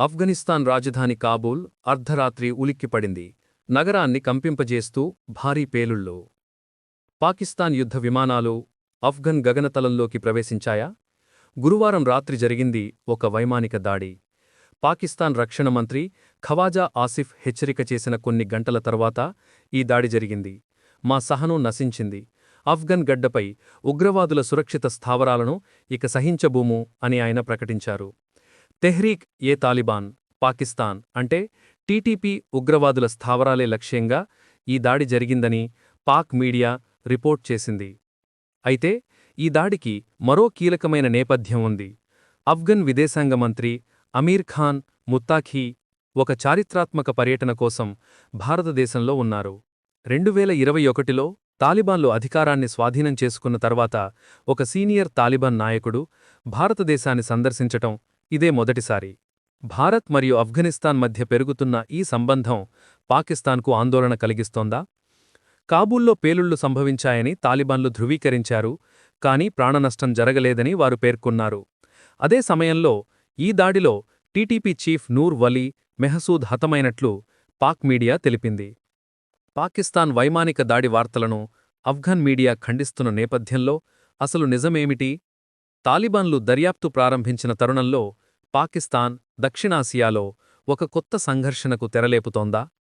ఆఫ్ఘనిస్తాన్ రాజధాని కాబూల్ అర్ధరాత్రి ఉలిక్కిపడింది. నగరాన్ని కంపింపజేస్తూ భారీ పేలుళ్ళు. పాకిస్తాన్ యుద్ధ విమానాలు ఆఫ్ఘన్ గగనతలంలోకి ప్రవేశించాయా? గురువారం రాత్రి జరిగింది ఒక వైమానిక దాడి. పాకిస్తాన్ రక్షణ మంత్రి ఖవాజా ఆసిఫ్ హెచ్చరిక చేసిన కొన్ని గంటల తర్వాత ఈ దాడి జరిగింది. మా సహనం నశించింది. ఆఫ్ఘన్ గడ్డపై ఉగ్రవాదుల సురక్షిత స్థావరాలను ఇక సహించబూము అని ఆయన ప్రకటించారు. తెహ్రీక్ ఏ తాలిబాన్ పాకిస్తాన్ అంటే టీటీపీ ఉగ్రవాదుల స్థావరాలే లక్ష్యంగా ఈ దాడి జరిగిందని పాక్ మీడియా రిపోర్ట్ చేసింది. అయితే ఈ దాడికి మరో కీలకమైన నేపథ్యం ఉంది. అఫ్ఘన్ విదేశాంగ మంత్రి అమీర్ ఖాన్ ముత్తాఖీ ఒక చారిత్రాత్మక పర్యటన కోసం భారతదేశంలో ఉన్నారు. రెండు వేల ఇరవై ఒకటిలో తాలిబాన్లు అధికారాన్ని స్వాధీనం చేసుకున్న తర్వాత ఒక సీనియర్ తాలిబాన్ నాయకుడు భారతదేశాన్ని సందర్శించటం ఇదే మొదటిసారి. భారత్ మరియు ఆఫ్ఘనిస్తాన్ మధ్య పెరుగుతున్న ఈ సంబంధం పాకిస్తాన్కు ఆందోళన కలిగిస్తోందా? కాబూల్లో పేలుళ్ళు సంభవించాయని తాలిబాన్లు ధృవీకరించారు కానీ ప్రాణనష్టం జరగలేదని వారు పేర్కొన్నారు. అదే సమయంలో ఈ దాడిలో టీటీపీ చీఫ్ నూర్ వలీ మెహసూద్ హతమైనట్లు పాక్ మీడియా తెలిపింది. పాకిస్తాన్ వైమానిక దాడి వార్తలను ఆఫ్ఘన్ మీడియా ఖండిస్తున్న నేపథ్యంలో అసలు నిజమేమిటి? తాలిబాన్లు దర్యాప్తు ప్రారంభించిన తరుణంలో పాకిస్తాన్ దక్షిణాసియాలో ఒక కొత్త సంఘర్షణకు తెరలేపుతోందా?